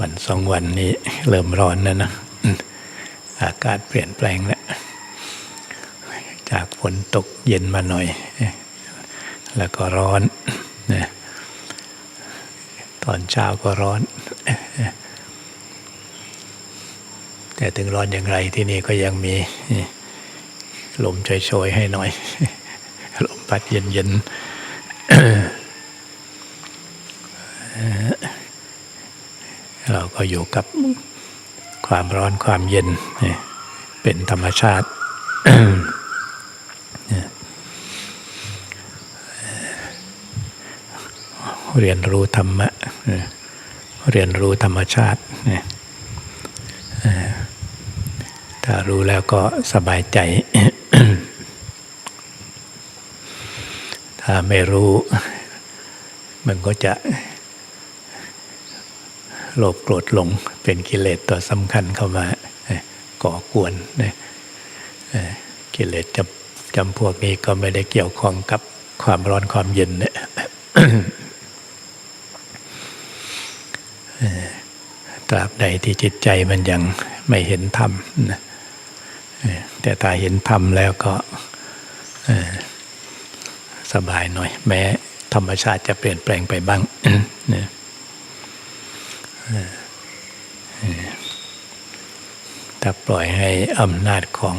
วันสองวันนี้เริ่มร้อนแล้วนะ อากาศเปลี่ยนแปลงแล้ว จากฝนตกเย็นมาหน่อย แล้วก็ร้อนนะตอนเช้าก็ร้อน แต่ถึงร้อนอย่างไรที่นี่ก็ยังมีลมโชยๆให้หน่อย ลมพัดเย็นๆ เราก็อยู่กับความร้อนความเย็นเป็นธรรมชาติเรียนรู้ธรรมะเรียนรู้ธรรมชาติ ถ้ารู้แล้วก็สบายใจ ถ้าไม่รู้ มันก็จะ โลภโกรธหลงเป็นกิเลสตัวสำคัญเข้ามาก่อกวนกิเลสจำจำพวกนี้ก็ไม่ได้เกี่ยวข้องกับความร้อนความเย็นเนี่ยตราบใดที่จิตใจมันยังไม่เห็นธรรมนะแต่ถ้าเห็นธรรมแล้วก็สบายหน่อย แม้ธรรมชาติจะเปลี่ยนแปลงไปบ้างนะ ถ้าปล่อยให้อำนาจของ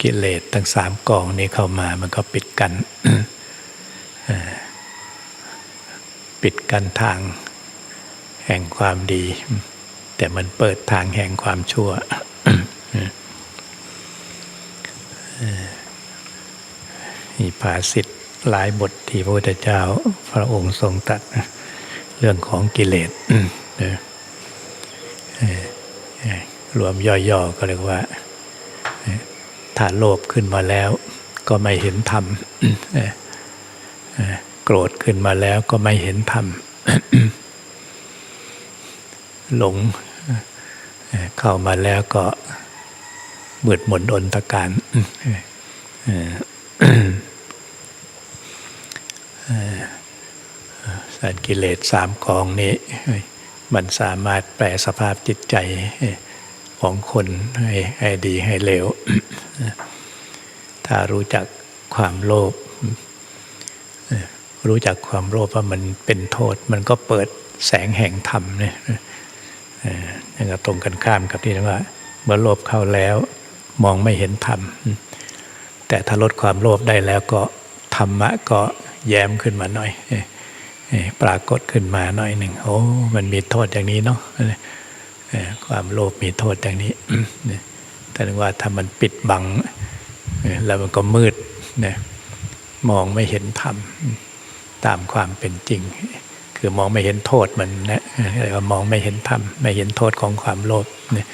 กิเลสทั้งสามกองนี้เข้ามามันก็ปิดกัน ปิดกันทางแห่งความดี แต่มันเปิดทางแห่งความชั่วมีภาษิตหลายบทที่พระพุทธเจ้าพระองค์ทรงตรัส เรื่องของกิเลสรวมย่อๆก็เรียกว่า ถ้าโลภขึ้นมาแล้ว ก็ไม่เห็นธรรมโกรธขึ้นมาแล้วก็ไม่เห็นธรรมหลงเข้ามาแล้วก็มืดหมนอนตะการสาร กิเลสสามกองนี้ มันสามารถแปลสภาพจิตใจของคนให้ให้ดีให้เลวถ้ารู้จักความโลภรู้จักความโลภว่ามันเป็นโทษ มันก็เปิดแสงแห่งธรรมเนี่ยนี่ก็ตรงกันข้ามกับที่ว่า เมื่อโลภเข้าแล้วมองไม่เห็นธรรม แต่ถ้าลดความโลภได้แล้วก็ธรรมะก็แย้มขึ้นมาหน่อย ปรากฏขึ้นมาหน่อยหนึ่งโอ้มันมีโทษอย่างนี้เนาะความโลภมีโทษอย่างนี้แต่ว่าถ้ามันปิดบังแล้วมันก็มืดนะมองไม่เห็นธรรมตามความเป็นจริง คือมองไม่เห็นโทษมันนะเรียกว่ามองไม่เห็นธรรมไม่เห็นโทษของความโลภเนี่ย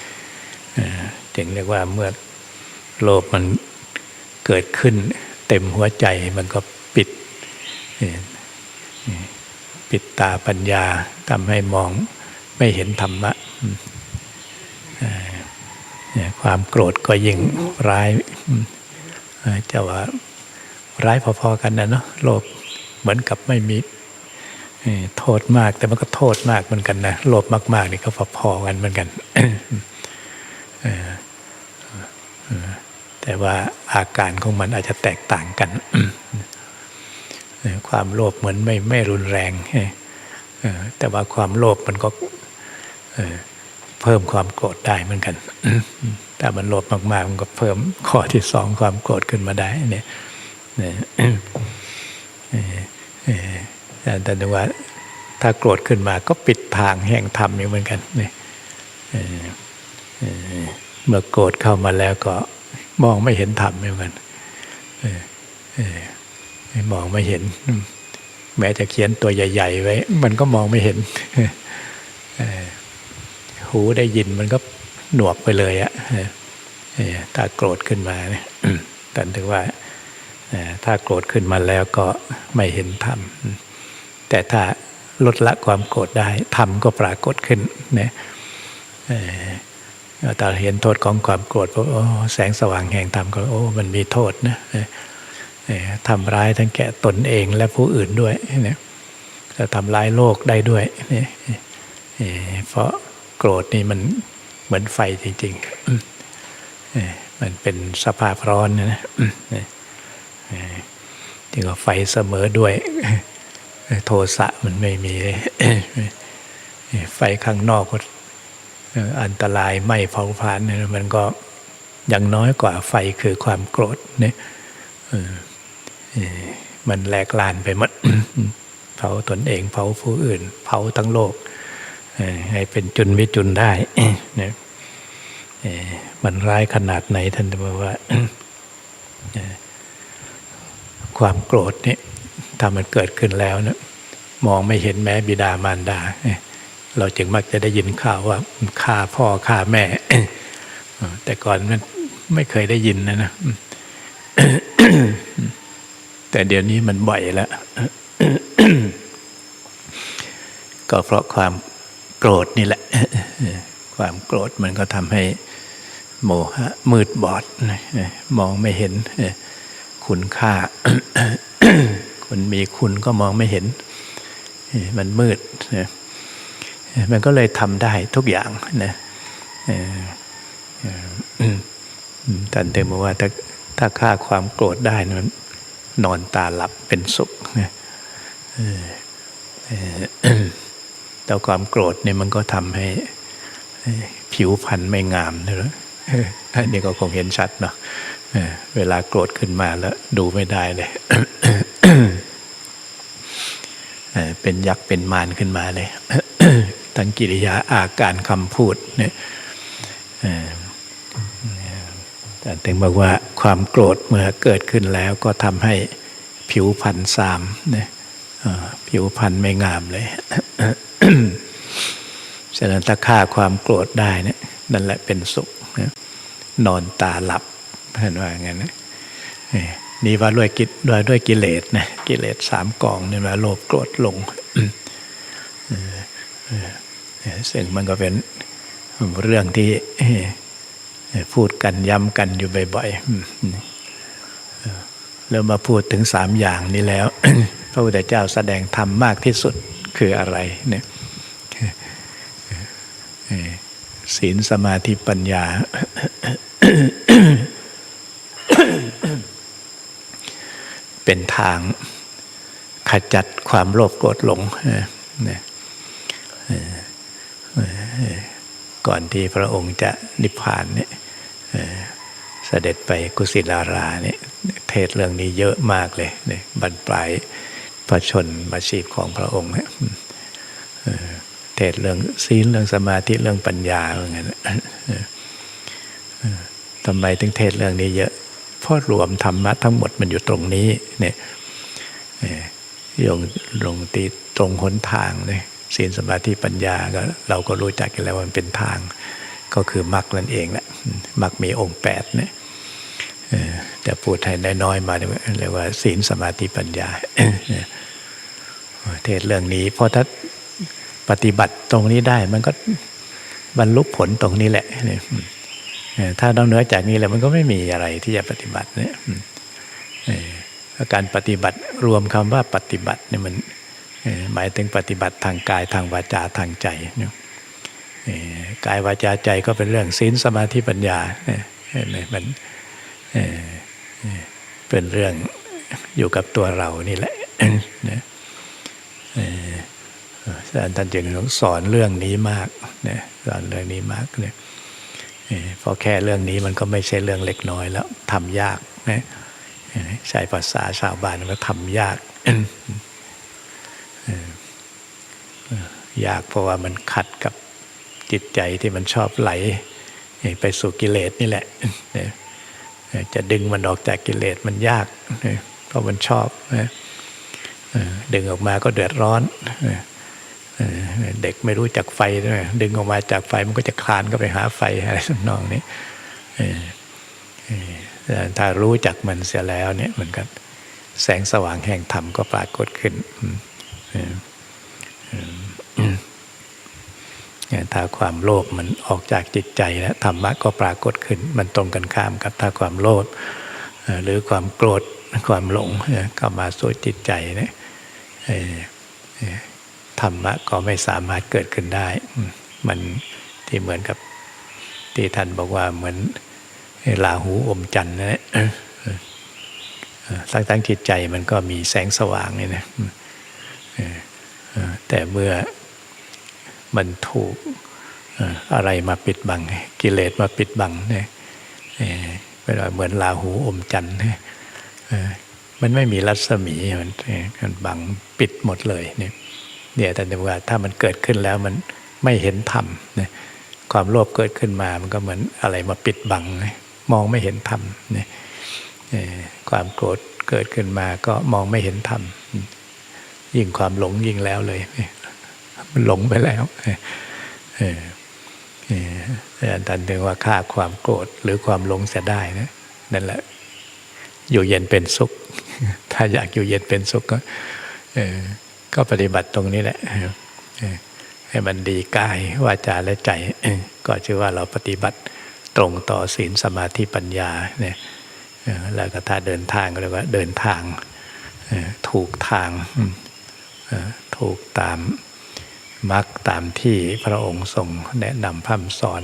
จึงเรียกว่าเมื่อโลภมันเกิดขึ้น เต็มหัวใจมันก็ปิด ปิดตาปัญญาทำให้มองไม่เห็นธรรมะความโกรธก็ยิ่งร้ายจะว่าร้ายพอๆกันนะเนาะโลภเหมือนกับไม่มีโทษมากแต่มันก็โทษมากเหมือนกันนะโลภมากๆนี่ก็พอๆกันเหมือนกันแต่ว่าอาการของมันอาจจะแตกต่างกัน ความโลภเหมือนไม่ไม่รุนแรงแต่ว่าความโลภมันก็เพิ่มความโกรธได้เหมือนกันแต่มันโลภมากๆมันก็เพิ่มข้อที่สองความโกรธขึ้นมาได้เนี่ยแต่ว่าถ้าโกรธขึ้นมาก็ปิดทางแห่งธรรมอยู่เหมือนกันเนี่ยเมื่อโกรธเข้ามาแล้วก็มองไม่เห็นธรรมเหมือนกัน มองไม่เห็น แม้จะเขียนตัวใหญ่ ๆ ไว้ มันก็มองไม่เห็นหูได้ยินมันก็หนวกไปเลยอะถ้าโกรธขึ้นมาเนี่ยแต่ถึงว่าถ้าโกรธขึ้นมาแล้วก็ไม่เห็นธรรม แต่ถ้าลดละความโกรธได้ธรรมก็ปรากฏขึ้นเนี่ยตาเห็นโทษของความโกรธเพราะแสงสว่างแห่งธรรมก็โอ้มันมีโทษนะ ทำร้ายทั้งแก่ตนเองและผู้อื่นด้วยเนี่ยจะทำร้ายโลกได้ด้วยเนี่ยเพราะโกรธนี่มันเหมือนไฟจริงๆมันเป็นสภาพร้อนนะนะเอ่อที่ว่าไฟเสมอด้วย โทสะมันไม่มีเลยไฟข้างนอกก็อันตรายไม่เผาผลาญนี่มันก็ยังน้อยกว่าไฟคือความโกรธเนี่ย มันแหลกลานไปหมดเผาตนเองเผาผู้อื่น เผาทั้งโลกให้เป็นจุนวิจุนได้เนี่ยมันร้ายขนาดไหนท่านจะบอกว่า ความโกรธนี่ถ้ามันเกิดขึ้นแล้วนะมองไม่เห็นแม้บิดามารดาเอ้ยเราจึงมักจะได้ยินข่าวว่าฆ่าพ่อฆ่าแม่ แต่ก่อนมันไม่เคยได้ยินนะนะ แต่เดี๋ยวนี้มันบ่อยแล้ว ก็เพราะความโกรธนี่แหละ ความโกรธมันก็ทำให้โมหะมืดบอด มองไม่เห็นคุณค่า คนมีคุณก็มองไม่เห็น มันมืดนะมันก็เลยทำได้ทุกอย่างนะท่านเตมบอกว่าถ้าถ้าฆ่าความโกรธได้นะมัน นอนตาหลับเป็นสุขนะเอ่อเอ่อแต่ความโกรธเนี่ยมันก็ทำให้ผิวพรรณไม่งามนะอออันนี้ก็คงเห็นชัดเนาะเวลาโกรธขึ้นมาแล้ว ดูไม่ได้เลยเป็นยักษ์เป็นมารขึ้นมาเลยทั้งกิริยาอาการคำพูดเนี่ย แต่ถึงบอกว่าความโกรธเมื่อเกิดขึ้นแล้วก็ทำให้ผิวพรรณซามเนี่ยผิวพรรณไม่งามเลยฉะนั้นถ้าฆ่าความโกรธได้นี่ยนั่นแหละเป็นสุขนะนอนตาหลับเห็นว่างนั้นนะนี่ว่าด้วยกิด้วยด้วยกิเลสนะกิเลสสามกองนี่ว่าโลภโกรธลงซึ่งมันก็เป็นเรื่องที่ พูดกันย้ำกันอยู่บ่อยๆแล้วมาพูดถึงสามอย่างนี้แล้ว พระพุทธเจ้าแสดงธรรมมากที่สุดคืออะไรเนี่ยศีลสมาธิปัญญา เป็นทางขจัดความโลภโกรธหลงนะก่อนที่พระองค์จะนิพพานเนี่ย เสด็จไปกุสินาราเนี่ยเทศเรื่องนี้เยอะมากเลยเนี่ยบรรปลายพระชนมาชีพของพระองค์เนี่ยเทศเรื่องศีลเรื่องสมาธิเรื่องปัญญาอะไรเงี้ยทำไมถึงเทศเรื่องนี้เยอะเพราะรวมธรรมะทั้งหมดมันอยู่ตรงนี้เนี่ยโยงลงตีตรงหนทางเลยศีลสมาธิปัญญาก็เราก็รู้จักกันแล้วมันเป็นทาง ก็คือมรรคนั่นเองแหละ มรรคมีองค์แปดเนี่ยแต่พูดให้น้อยๆมาเรียกว่าศีลสมาธิปัญญาเทศเรื่องนี้เพราะถ้าปฏิบัติตรงนี้ได้ มันก็บรรลุผลตรงนี้แหละถ้านอกเหนือจากนี้แล้วมันก็ไม่มีอะไรที่จะปฏิบัติเนี่ยการปฏิบัติรวมคำว่าปฏิบัติเนี่ยมันหมายถึงปฏิบัติทางกายทางวาจาทางใจเนี่ย กายวาจาใจก็เป็นเรื่องศีลสมาธิปัญญาเนี่ยมันเป็นเรื่องอยู่กับตัวเรานี่แหละนะท่านจึงสอนเรื่องนี้มากนะสอนเรื่องนี้มากเนี่ยเพราะแค่เรื่องนี้มันก็ไม่ใช่เรื่องเล็กน้อยแล้วทำยากนะใช้ภาษาชาวบ้านก็ทำยากยากเพราะว่ามันขัดกับ จิตใจที่มันชอบไหล ไปสู่กิเลสนี่แหละ จะดึงมันออกจากกิเลสมันยาก เพราะมันชอบ ดึงออกมาก็เดือดร้อน เด็กไม่รู้จักไฟด้วยดึงออกมาจากไฟมันก็จะคลานก็ไปหาไฟอะไรสนองนี้ถ้ารู้จักมันเสียแล้วเนี่ยเหมือนกันแสงสว่างแห่งธรรมก็ปรากฏขึ้น ถ้าความโลภมันออกจากจิตใจแล้วธรรมะก็ปรากฏขึ้น มันตรงกันข้ามกับถ้าความโลภหรือความโกรธความหลงเข้ามาสู่จิตใจเนี่ยธรรมะก็ไม่สามารถเกิดขึ้นได้ มันที่เหมือนกับที่ท่านบอกว่าเหมือนลาหูอมจันทร์นะทั้งทั้งจิตใจมันก็มีแสงสว่างนี่นะแต่เมื่อ มันถูกอะไรมาปิดบัง กิเลสมาปิดบังเนี่ยเอ่อเป็นว่าเหมือนลาหูอมจันทร์เนี่ยมันไม่มีรัศมีมันมันบังปิดหมดเลยเนี่ยเนี่ยแต่ว่าถ้ามันเกิดขึ้นแล้วมันไม่เห็นธรรมเนี่ยความโลภเกิดขึ้นมามันก็เหมือนอะไรมาปิดบัง มองไม่เห็นธรรมเนี่ยความโกรธเกิดขึ้นมาก็มองไม่เห็นธรรมยิ่งความหลงยิ่งแล้วเลย มันหลงไปแล้วอาจารย์ตันถึงว่าฆ่าความโกรธหรือความหลงเสียได้นะนั่นแหละ อยู่เย็นเป็นสุข ถ้าอยากอยู่เย็นเป็นสุขก็ก็ปฏิบัติตรงนี้แหละให้มันดีกายวาจาและใจก็ชื่อว่าเราปฏิบัติตรงต่อศีลสมาธิปัญญาเนี่ยแล้วก็ถ้าเดินทางก็เรียกว่าเดินทางถูกทางถูกตาม มรรคตามที่พระองค์ทรงแนะนำพร่ำสอน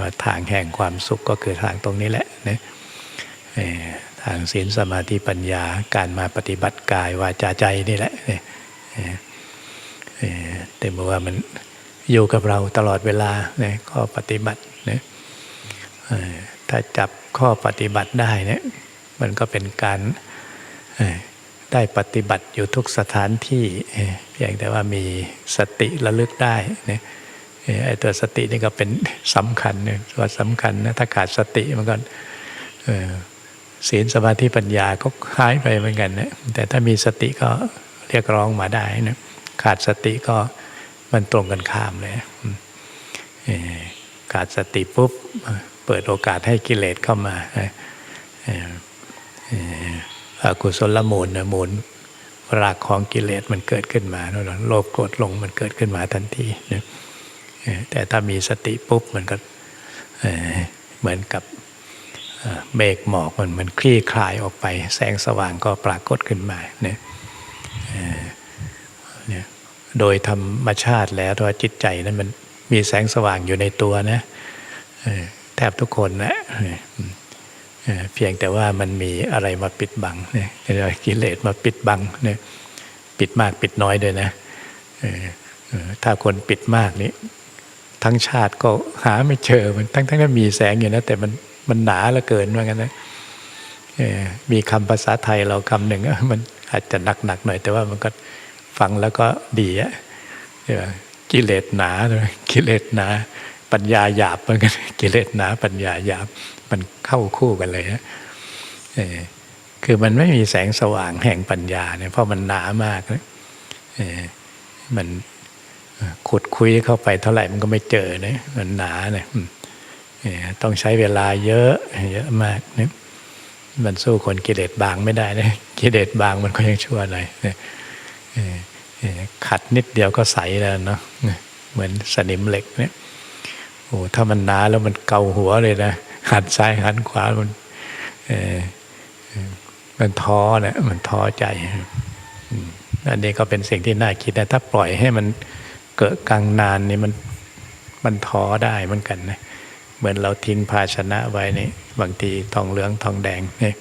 ว่าทางแห่งความสุขก็คือทางตรงนี้แหละนะเอ่อทางศีลสมาธิปัญญาการมาปฏิบัติกายวาจาใจนี่แหละเนี่ยแต่เมื่อว่ามันอยู่กับเราตลอดเวลาเนี่ยก็ปฏิบัติเนี่ยถ้าจับข้อปฏิบัติได้เนี่ยมันก็เป็นการ ได้ปฏิบัติอยู่ทุกสถานที่เอ่อเพียงแต่ว่ามีสติระลึกได้เนี่ยไอ้ตัวสตินี่ก็เป็นสำคัญเนี่ยตัวสำคัญนะถ้าขาดสติมันก็เอ่อศีลสมาธิปัญญาก็หายไปเหมือนกันนะแต่ถ้ามีสติก็เรียกร้องมาได้นะขาดสติก็มันตรงกันข้ามเลยขาดสติปุ๊บเปิดโอกาสให้กิเลสเข้ามาเอ่อเอ่อเอ่อ อกุศลมูลนะมูลรากของกิเลสมันเกิดขึ้นมาโลภโกรธหลงมันเกิดขึ้นมาทันทีนะแต่ถ้ามีสติปุ๊บมันก็เหมือนกับเมฆหมอกมันมันคลี่คลายออกไป แสงสว่างก็ปรากฏขึ้นมาเนี่ยเนี่ยโดยธรรมชาติแล้วตัวจิตใจนั้นมันมีแสงสว่างอยู่ในตัวนะแทบทุกคนนะ เพียงแต่ว่ามันมีอะไรมาปิดบังเนี่ยกิเลสมาปิดบังเนี่ยปิดมากปิดน้อยด้วยนะถ้าคนปิดมากนี่ทั้งชาติก็หาไม่เจอมันทั้งทั้งที่มีแสงอยู่นะแต่มันมันหนาเหลือเกินว่างั้นนะมีคำภาษาไทยเราคำหนึ่งอะมันอาจจะหนักหนักๆหน่อย แต่ว่ามันก็ฟังแล้วก็ดีอะเรียกว่ากิเลสหนาเลยกิเลสหนา ปัญญาหยาบเหมือนกันกิเลสหนาปัญญาหยาบมันเข้าคู่กันเลยนะเออคือมันไม่มีแสงสว่างแห่งปัญญาเนี่ยเพราะมันหนามากนะเออมันขุดคุยเข้าไปเท่าไหร่มันก็ไม่เจอนะมันหนาเนี่ยต้องใช้เวลาเยอะเยอะมากเนี่ยมันสู้คนกิเลสบางไม่ได้นะกิเลสบางมันก็ยังชั่วหน่อยเนี่ยเออเออขัดนิดเดียวก็ใสแล้วเนาะเหมือนสนิมเหล็กเนี่ย โอ้ถ้ามันหนาแล้วมันเกาหัวเลยนะหันซ้ายหันขวามันเออมันท้อนะมันท้อใจอันนี้ก็เป็นสิ่งที่น่าคิดนะถ้าปล่อยให้มันเกิดกลางนานนี่มันมันท้อได้เหมือนกันนะเหมือนเราทิ้งภาชนะไว้นี่บางทีทองเหลืองทองแดงเนี่ย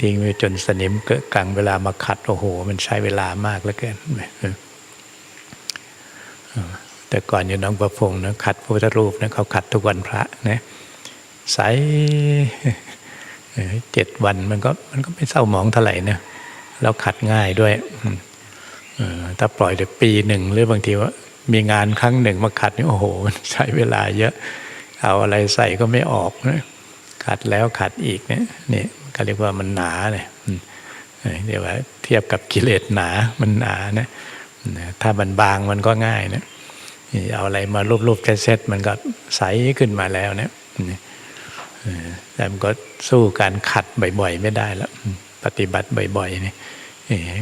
ทิ้งไว้จนสนิมเกิดกลางเวลามาขัดโอ้โห มันใช้เวลามากเหลือเกินเออ แต่ก่อนอยู่น้องประพงนะขัดพระพุทธรูปนะเขาขัดทุกวันพระนะใสเออเจ็ดวันมันก็มันก็ไม่เศร้าหมองเท่าไหร่นะแล้วขัดง่ายด้วยถ้าปล่อยเดี๋ยวปีหนึ่งหรือบางทีว่ามีงานครั้งหนึ่งมาขัดนี่โอ้โหใช้เวลาเยอะ เอาอะไรใส่ก็ไม่ออกนะขัดแล้วขัดอีกเนี่ยนี่ก็เรียกว่ามันหนาเนี่ยเออเรียกว่าเทียบกับกิเลสหนามันหนานะถ้ามันบางมันก็ง่ายนะี่ เอาอะไรมารูปๆเซตๆมันก็ใสขึ้นมาแล้วเนี่ยแต่มันก็สู้การขัดบ่อย ๆ ไม่ได้แล้วปฏิบัติบ่อยๆนี่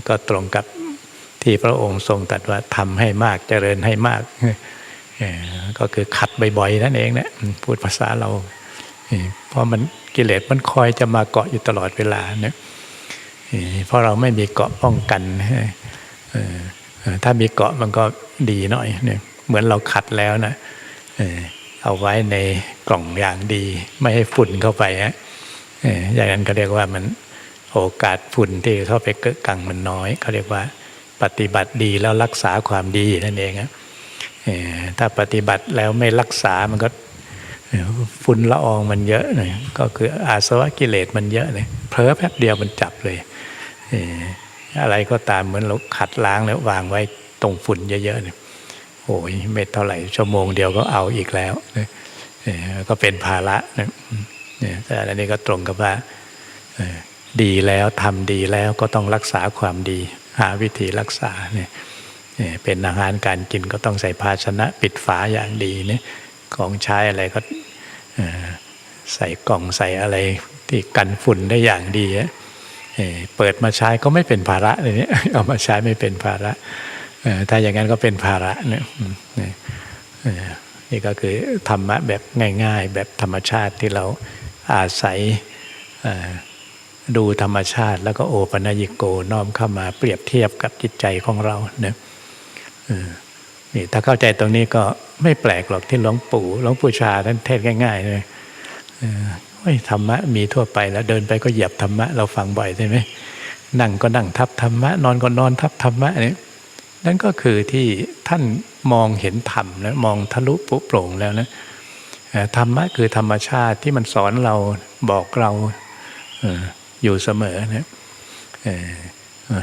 ก็ตรงกับที่พระองค์ทรงตรัสว่าทำให้มากเจริญให้มากก็คือขัดบ่อยๆนั่นเองนะพูดภาษาเราเพราะมันกิเลสมันคอยจะมาเกาะอยู่ตลอดเวลาเนี่ยเพราะเราไม่มีเกาะป้องกันถ้ามีเกาะมันก็ดีหน่อยเนี่ย เหมือนเราขัดแล้วนะเออเอาไว้ในกล่องอย่างดี ไม่ให้ฝุ่นเข้าไปฮะเอออย่างนั้นก็เรียกว่ามันโอกาสฝุ่นที่เข้าไปเกะกังมันน้อยเขาเรียกว่า ปฏิบัติดีแล้วรักษาความดีนั่นเองฮะเออถ้าปฏิบัติแล้วไม่รักษามันก็ฝุ่นละอองมันเยอะหน่อยก็คืออาสวะกิเลสมันเยอะเลยเผลอแป๊บเดียวมันจับเลยเอออะไรก็ตามเหมือนเราขัดล้างแล้ววางไว้ตรงฝุ่นเยอะๆเนี่ย โอ้ยไม่เท่าไหร่ชั่วโมงเดียวก็เอาอีกแล้วนะก็เป็นภาระนะเนี่ยแต่อันนี้ก็ตรงกับว่าดีแล้วทำดีแล้วก็ต้องรักษาความดี หาวิธีรักษาเนี่ยเป็นอาหารการกินก็ต้องใส่ภาชนะปิดฝาอย่างดีเนี่ยของใช้อะไรก็ใส่กล่องใส่อะไรที่กันฝุ่นได้อย่างดีอะเอ่อเปิดมาใช้ก็ไม่เป็นภาระเลยเนี่ยเอามาใช้ไม่เป็นภาระ ถ้าอย่างนั้นก็เป็นภาระเนี่ยนี่ก็คือธรรมะแบบง่าย ๆ แบบธรรมชาติที่เราอาศัยดูธรรมชาติ แล้วก็โอปัญญิโกน้อมเข้ามาเปรียบเทียบกับจิตใจของเราเนี่ยนี่ถ้าเข้าใจตรงนี้ก็ไม่แปลกหรอกที่หลวงปู่หลวงปู่ชาท่านเทศง่าย ๆ เลยธรรมะมีทั่วไปแล้วเดินไปก็เหยียบธรรมะเราฟังบ่อยใช่ไหมนั่งก็นั่งทับธรรมะ นอนก็นอนทับธรรมะเนี่ย นั่นก็คือที่ท่านมองเห็นธรรมแล้วมองทะลุปุโปร่งแล้วนะธรรมะคือธรรมชาติที่มันสอนเราบอกเราอยู่เสมอนะ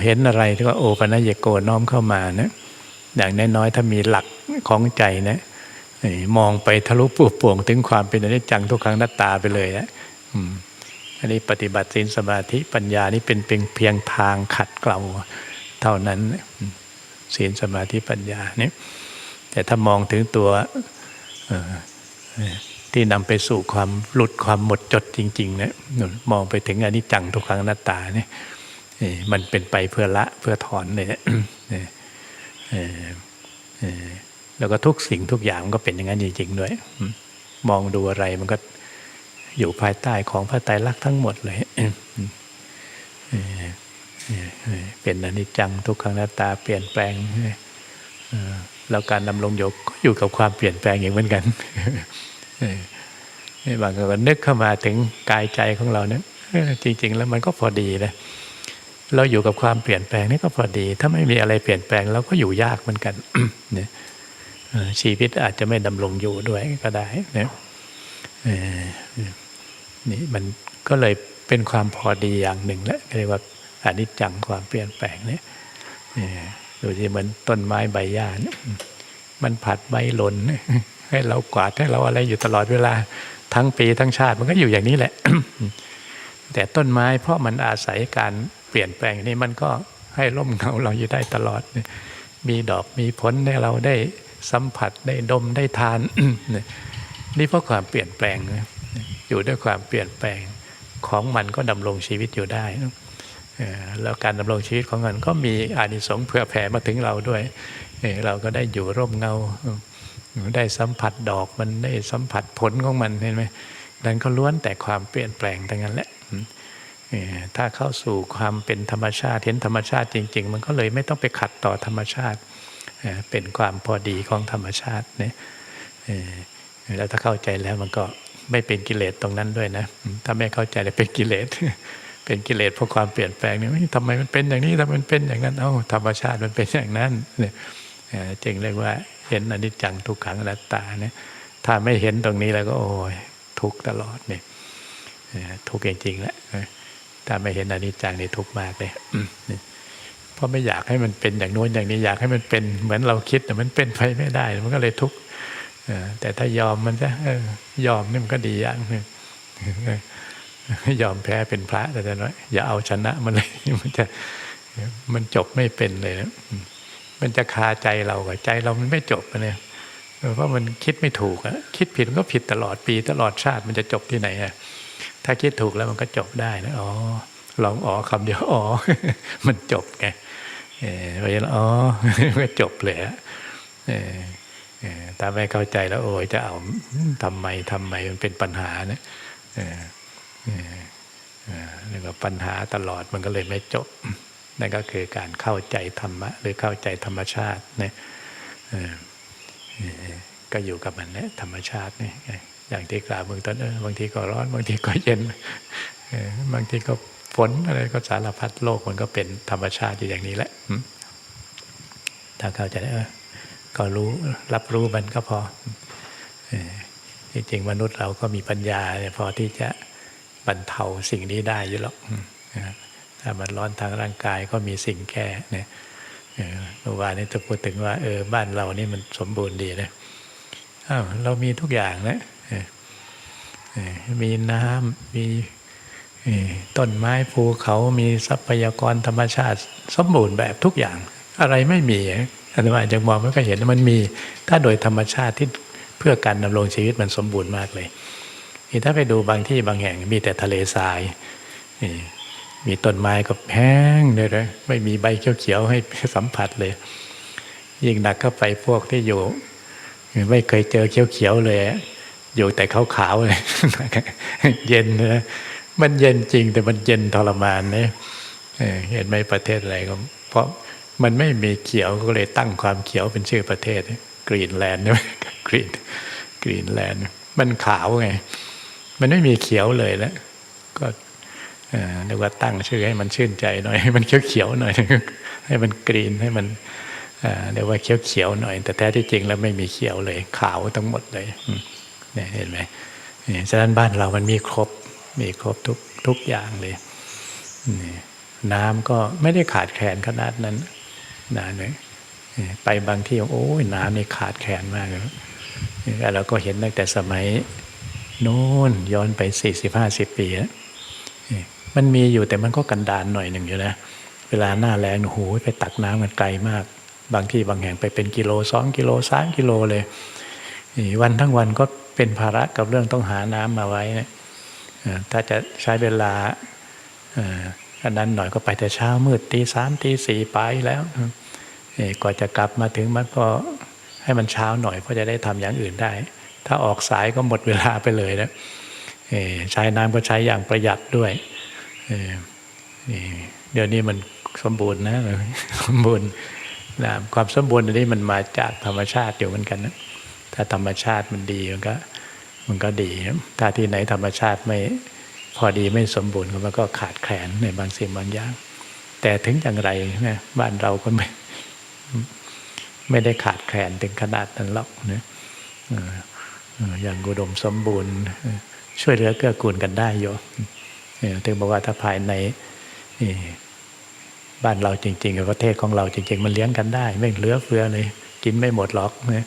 เห็นอะไรที่ว่าโอปัญญโกน้อมเข้ามานะอย่างน้อยๆถ้ามีหลักของใจนะมองไปทะลุปูโปร่งถึงความเป็นอนิจจังทุกครั้งหน้าตาไปเลยนะอันนี้ปฏิบัติศีลสมาธิปัญญานี่เป็นเพียงเพียงทางขัดเกลาเท่านั้น ศีลสมาธิปัญญาเนี่ยแต่ถ้ามองถึงตัวที่นำไปสู่ความหลุดความหมดจดจริงๆเนี่ยมองไปถึงอนิจจังทุกครั้งหน้าตาเนี่ยมันเป็นไปเพื่อละเพื่อถอนเลยนี่ยเอ่อเอ่อเอ่อแล้วก็ทุกสิ่งทุกอย่างมันก็เป็นอย่างนั้นจริงๆด้วย มองดูอะไรมันก็อยู่ภายใต้ของพระไตรลักษณ์ทั้งหมดเลย เป็นอนิจจังทุกครั้งหน้าตาเปลี่ยนแปลงแล้วการดำรงยู่ก็อยู่กับความเปลี่ยนแปลงอย่างเหมือนกันบางคนนึกเข้ามาถึงกายใจของเราเนี่ยจริง ๆ แล้วมันก็พอดีนะเราอยู่กับความเปลี่ยนแปลงนี่ก็พอดี ถ้าไม่มีอะไรเปลี่ยนแปลงเราก็อยู่ยากเหมือนกันเนี่ยชีวิตอาจจะไม่ดำรงอยู่ด้วยก็ได้นะนี่มันก็เลยเป็นความพอดีอย่างหนึ่งแหละเรียกว่า อนิจจังความเปลี่ยนแปลงเนี่ยดูที่เหมือนต้นไม้ใบหญ้าเนี่ยมันผัดใบหล่นให้เรากวาดให้เราอะไรอยู่ตลอดเวลา ทั้งปีทั้งชาติมันก็อยู่อย่างนี้แหละ แต่ต้นไม้เพราะมันอาศัยการเปลี่ยนแปลงนี่มันก็ให้ร่มเงาเราอยู่ได้ตลอด มีดอกมีผลให้เราได้สัมผัสได้ดมได้ทาน นี่เพราะความเปลี่ยนแปลงนะอยู่ด้วยความเปลี่ยนแปลงของมันก็ดำรงชีวิตอยู่ได้ แล้วการดำรงชีวิตของมันก็มีอานิสงส์เผื่อแผ่มาถึงเราด้วย เราก็ได้อยู่ร่มเงา ได้สัมผัสดอกมันได้สัมผัสผลของมันเห็นไหมนั่นก็ล้วนแต่ความเปลี่ยนแปลงทั้งนั้นแหละถ้าเข้าสู่ความเป็นธรรมชาติเห็นธรรมชาติจริง ๆ มันก็เลยไม่ต้องไปขัดต่อธรรมชาติ เป็นความพอดีของธรรมชาติเนี่ยแล้วถ้าเข้าใจแล้วมันก็ไม่เป็นกิเลสตรงนั้นด้วยนะ ถ้าไม่เข้าใจจะเป็นกิเลส เป็นกิเลสเพราะความเปลี่ยนแปลงนี่ทำไมมันเป็นอย่างนี้ทำไมมันเป็นอย่างนั้นเอ้าธรรมชาติมันเป็นอย่างนั้นเนี่ยเจึงเรียกว่าเห็นอนิจจังทุกขังอนัตตาเนี่ยถ้าไม่เห็นตรงนี้แล้วก็โอ้ยทุกตลอดเนี่ยทุกจริงๆแหละเออถ้าไม่เห็นอนิจจังนี่ทุกมากเลยเพราะไม่อยากให้มันเป็นอย่างโน้นอย่างนี้อยากให้มันเป็นเหมือนเราคิดแต่มันเป็นไปไม่ได้มันก็เลยทุกข์แต่ถ้ายอมมันจะยอมนี่มันก็ดีอย่างหนึ่ง ยอมแพ้เป็นพระแต่จะน้อยอย่าเอาชนะมันเลยมันจะมันจบไม่เป็นเลยนะมันจะคาใจเรากับใจเรามันไม่จบเนี่ยเพราะมันคิดไม่ถูกอะคิดผิดมันก็ผิดตลอดปีตลอดชาติมันจะจบที่ไหนอะถ้าคิดถูกแล้วมันก็จบได้นะอ๋อลองอ๋อคำเดียวอ๋อมันจบไงเออเพราะฉะนั้นอ๋อก็จบเลยอะเออเออถ้าไม่เข้าใจแล้ว โอ้ยจะเอาทำไมทำไมมันเป็นปัญหานะเออ เรียกว่าปัญหาตลอดมันก็เลยไม่จบนั่นก็คือการเข้าใจธรรมะหรือเข้าใจธรรมชาตินะก็อยู่กับมันเนี่ยธรรมชาตินี่อย่างที่กล่าวเบื้องต้นเออบางทีก็ร้อน บางทีก็เย็นบางทีก็ฝนอะไรก็สารพัดโลกมันก็เป็นธรรมชาติอยู่อย่างนี้แหละถ้าเข้าใจเออก็รู้รับรู้มันก็พอจริงมนุษย์เราก็มีปัญญาพอที่จะ บรรเทาสิ่งนี้ได้อยู่หรอกถ้ามันร้อนทางร่างกายก็มีสิ่งแก้เนี่ยเออเมื่อวานนี้จะพูดถึงว่าเออบ้านเรานี่มันสมบูรณ์ดีนะอ้าวเรามีทุกอย่างนะมีน้ำมีต้นไม้ภูเขามีทรัพยากรธรรมชาติ สมบูรณ์แบบทุกอย่าง อะไรไม่มีอาตมาจะมองไม่ก็เห็นว่ามันมี ถ้าโดยธรรมชาติที่เพื่อการดำรงชีวิตมันสมบูรณ์มากเลย นี่ถ้าไปดูบางที่บางแห่งมีแต่ทะเลทรายนี่มีต้นไม้ก็แห้งเลยนะไม่มีใบเขียวๆให้สัมผัสเลย ยิ่งหนักเข้าไปพวกที่อยู่ ไม่เคยเจอเขียวๆเลย อยู่แต่ขาวๆเลย เย็นนะมันเย็นจริงแต่มันเย็นทรมานเนะเออเห็นไหมประเทศอะไรก็ เพราะมันไม่มีเขียวก็เลยตั้งความเขียวเป็นชื่อประเทศกรีนแลนด์ใช่ไหมกรีนกรีนแลนด์มันขาวไง มันไม่มีเขียวเลยแล้วก็เรียกว่าตั้งชื่อให้มันชื่นใจหน่อยให้มันเขียวๆหน่อย ให้มันกรีนให้มันเรียกว่าเขียวๆหน่อย แต่แท้ที่จริงแล้วไม่มีเขียวเลย ขาวทั้งหมดเลยเนี่ยเห็นไหมนี่ฉะนั้นบ้านเรามันมีครบมีครบทุกทุกอย่างเลยนี่น้ำก็ไม่ได้ขาดแคลนขนาดนั้นนะเนี่ยไปบางที่โอ้ยน้ำนี่ขาดแคลนมากเลยเราก็เห็นตั้งแต่สมัย โน้นย้อนไปสี่สิบห้าสิบปีแล้วมันมีอยู่แต่มันก็กันดานหน่อยหนึ่งอยู่นะเวลาหน้าแรงโหไปตักน้ำกันไกลมาก บางที่บางแห่งไปเป็นกิโลสองกิโลสามกิโลเลยวันทั้งวันก็เป็นภาระกับเรื่องต้องหาน้ำมาไว้เนะเอ่อถ้าจะใช้เวลาอันนั้นหน่อยก็ไปแต่เช้ามืดตีสามตีสี่ไปแล้วกว่าจะกลับมาถึงมันก็ให้มันเช้าหน่อยเพราะจะได้ทำอย่างอื่นได้ ถ้าออกสายก็หมดเวลาไปเลยนะใช้น้ำก็ใช้อย่างประหยัดด้วยเเดี๋ยวนี้มันสมบูรณ์นะสมบูรณ์นะความสมบูรณ์อันนี้มันมาจากธรรมชาติอยู่เหมือนกันนะถ้าธรรมชาติมันดีมันก็มันก็ดี ถ้าที่ไหนธรรมชาติไม่พอดีไม่สมบูรณ์มันก็ขาดแคลนในบางสิ่งบางอย่าง แต่ถึงอย่างไรนะบ้านเราก็ไม่ไม่ได้ขาดแคลนถึงขนาดนั้นหรอกนะ อย่างอุดมสมบูรณ์ ช่วยเหลือเกื้อกูลกันได้โยอ่อถึงบอกว่าถ้าภายในบ้านเราจริงๆประเทศของเราจริง ๆ มันเลี้ยงกันได้ ไม่เหลือเฟือเลย กินไม่หมดหรอกนะ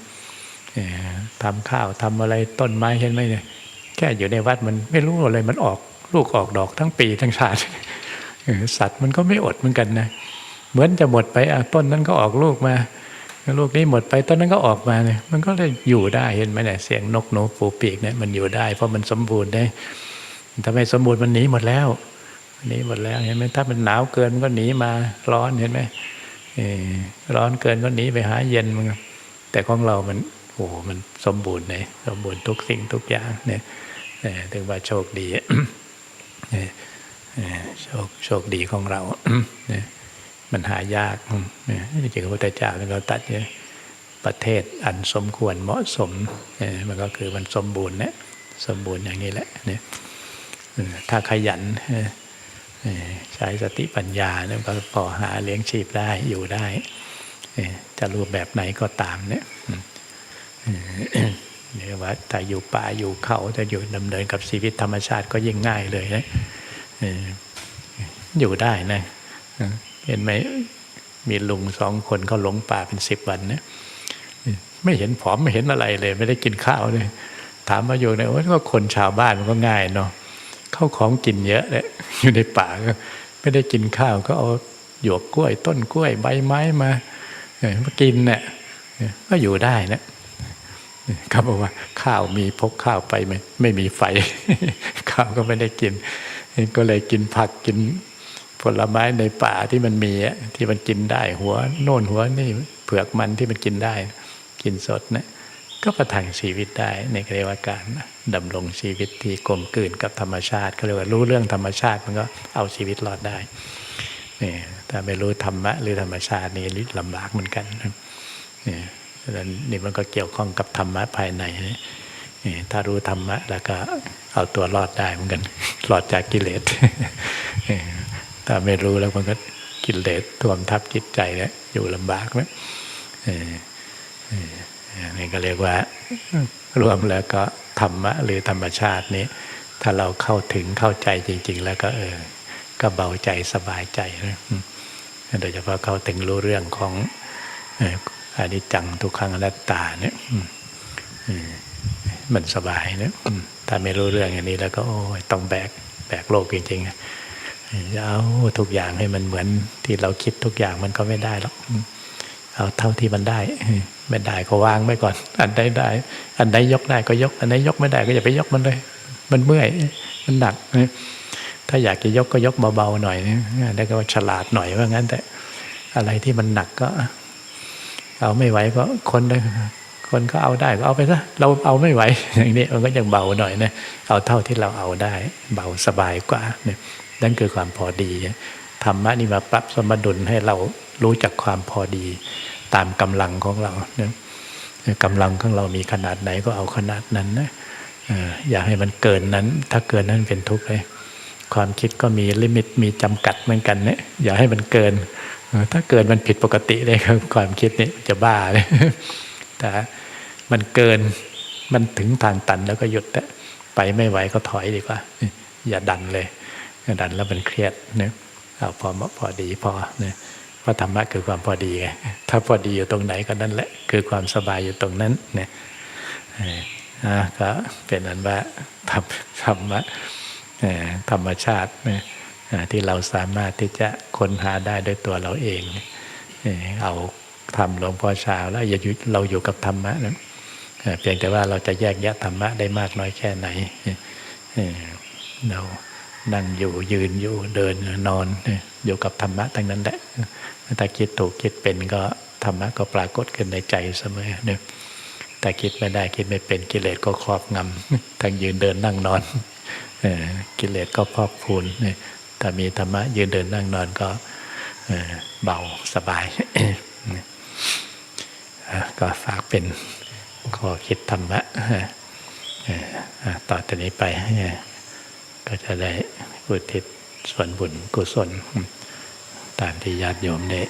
เอ่อทำข้าวทำอะไรต้นไม้เห็นไหมเนี่ยแค่อยู่ในวัดมันไม่รู้อะไรมันออกลูกออกดอกทั้งปีทั้งชาติสัตว์มันก็ไม่อดเหมือนกันนะ เหมือนจะหมดไปต้นนั้นก็ออกลูกมา ลูกนี้หมดไปต้นนั้นก็ออกมาเนี่ยมันก็เลยอยู่ได้เห็นไหมเนี่ยเสียงนกหนูปูปีกเนี่ยมันอยู่ได้ เพราะมันสมบูรณ์ได้ถ้าไม่สมบูรณ์มันหนีหมดแล้วหนีหมดแล้วเห็นไหมถ้ามันหนาวเกินมันก็หนีมาร้อนเห็นไหมร้อนเกินก็หนีไปหาเย็นมันแต่ของเรามันโอ้โหมันสมบูรณ์เลยสมบูรณ์ทุกสิ่งทุกอย่างเนี่ยถึงว่าโชคดีเออเออโชคโชคดีของเราเนี่ย มันหายากเนี่ยจริงๆพระพุทธเจ้าแล้วก็ตัดเนี่ยประเทศอันสมควรเหมาะสมเออมันก็คือมันสมบูรณ์เนี่ยสมบูรณ์อย่างนี้แหละเนี่ยถ้าขยันใช้สติปัญญาเนี่ยก็พอหาเลี้ยงชีพได้อยู่ได้จะรูปแบบไหนก็ตามเนี่ยเนี่ยว่าถ้าอยู่ป่าอยู่เขาจะอยู่ดำเนินกับชีวิตธรรมชาติก็ยิ่งง่ายเลยนะอยู่ได้นะ เห็นไหมมีลุงสองคนเขาหลงป่าเป็นสิบวันนะไม่เห็นผอมไม่เห็นอะไรเลย ไม่ได้กินข้าวเลย ถามมาอยู่เนี่ยว่าคนชาวบ้านมันก็ง่ายเนาะเข้าของกินเยอะเลยอยู่ในป่าก็ ไม่ได้กินข้าวก็เอาหยวกกล้วย ต้นกล้วยใบไม้มาเมากินเนี่ยก็อยู่ได้นะเขาบอกว่าข้าวมีพกข้าวไปไหมไม่มีไฟ ข้าวก็ไม่ได้กิน ก็เลยกินผักกิน ลไม้ในป่าที่มันมีที่มันกินได้ หัวโน่นหัวนี่เผือกมันที่มันกินได้ กินสดนะก็ประทังชีวิตได้ในเรียกว่าการดำรงชีวิตที่กลมกลืนกับธรรมชาติเขาเรียกว่ารู้เรื่องธรรมชาติมันก็เอาชีวิตรอดได้เนี่ยถ้าไม่รู้ธรรมะหรือธรรมชาตินี่ลำบากเหมือนกันนะเนี่ยดังนั้นนี่มันก็เกี่ยวข้องกับธรรมะภายในนะเนี่ยถ้ารู้ธรรมะแล้วก็เอาตัวรอดได้เหมือนกันรอดจากกิเลสเนี่ย ถ้าไม่รู้แล้วมันก็กิเลสท่วมทับจิตใจแล้วอยู่ลำบากนะเนี่ก็เรียกว่า รวมแล้วก็ธรรมะหรือธรรมชาตินี้ ถ้าเราเข้าถึงเข้าใจจริง ๆ แล้วก็เออ ก็เบาใจสบายใจนะโดยเฉพาะเข้าถึงรู้เรื่องของอ่ออนิจจังทุกขังอนัตตาเนี่ยมันสบายนะถ้าไม่รู้เรื่องอย่างนี้แล้วก็โอ้ยต้องแบกแบกโลกจริงๆ จะเอาทุกอย่างให้มันเหมือนที่เราคิดทุกอย่างมันก็ไม่ได้หรอกเอาเท่าที่มันได้ไม่ได้ก็วางไว้ก่อน อันใดได้ อันใดยกได้ก็ยก อันใดยกไม่ได้ก็อย่าไปยกมันเลย มันเมื่อยมันหนักถ้าอยากจะยกก็ยกเบาๆหน่อยนะแล้วก็ฉลาดหน่อยว่างั้นแต่อะไรที่มันหนักก็ เอาไม่ไหวก็คนเลยคนก็เอาได้ก็เอาไปซะเราเอาไม่ไหวอย่างนี้มันก็ยังเบาหน่อยนะเอาเท่าที่เราเอาได้ เบาสบายกว่าเนี่ย นั่นคือความพอดีธรรมะนี่มาปรับสมดุลให้เรารู้จักความพอดี ตามกำลังของเรานี่ยกำลังของเรามีขนาดไหนก็เอาขนาดนั้นนะอย่าให้มันเกินนั้น ถ้าเกินนั้นเป็นทุกข์เลย ความคิดก็มีลิมิตมีจำกัดเหมือนกันเนี่ยอย่าให้มันเกิน ถ้าเกินมันผิดปกติเลยครับ ความคิดนี่จะบ้าเลยแต่มันเกินมันถึงทางตันแล้วก็หยุดแต่ไปไม่ไหวก็ถอยดีกว่า อย่าดันเลย ดันแล้วมันเครียดเนี่ยเอาพอมาพอดีพอเนี่ยเพราะธรรมะคือความพอดีไงถ้าพอดีอยู่ตรงไหนก็นั่นแหละ คือความสบายอยู่ตรงนั้นเนี่ยเอออะก็เป็นอันว่าธรรมธรรมะธรรมชาตินะอ่าที่เราสามารถที่จะค้นหาได้ด้วยตัวเราเอง เอ่อเอาทำหลวงพ่อชาแล้วอย่าเราอยู่กับธรรมะนะเพียงแต่ว่าเราจะแยกแยะธรรมะได้มากน้อยแค่ไหนเอ่อเรา นั่งอยู่ยืนอยู่เดินนอนเนี่ยอยู่กับธรรมะทั้งนั้นแหละถ้าคิดถูกคิดเป็นก็ธรรมะก็ปรากฏขึ้นในใจเสมอเนี่ยแต่คิดไม่ได้คิดไม่เป็นกิเลสก็ครอบงำทั้งยืนเดินนั่งนอนเออกิเลสก็พอกพูนเนี่ยถ้ามีธรรมะยืนเดินนั่งนอนก็เบาสบายก็ฝากเป็นข้อคิดธรรมะเอ่อต่อจากนี้ไปเอ่อ ก็จะได้อุทิศส่วนบุญกุศล ตามที่ญาติโยมได้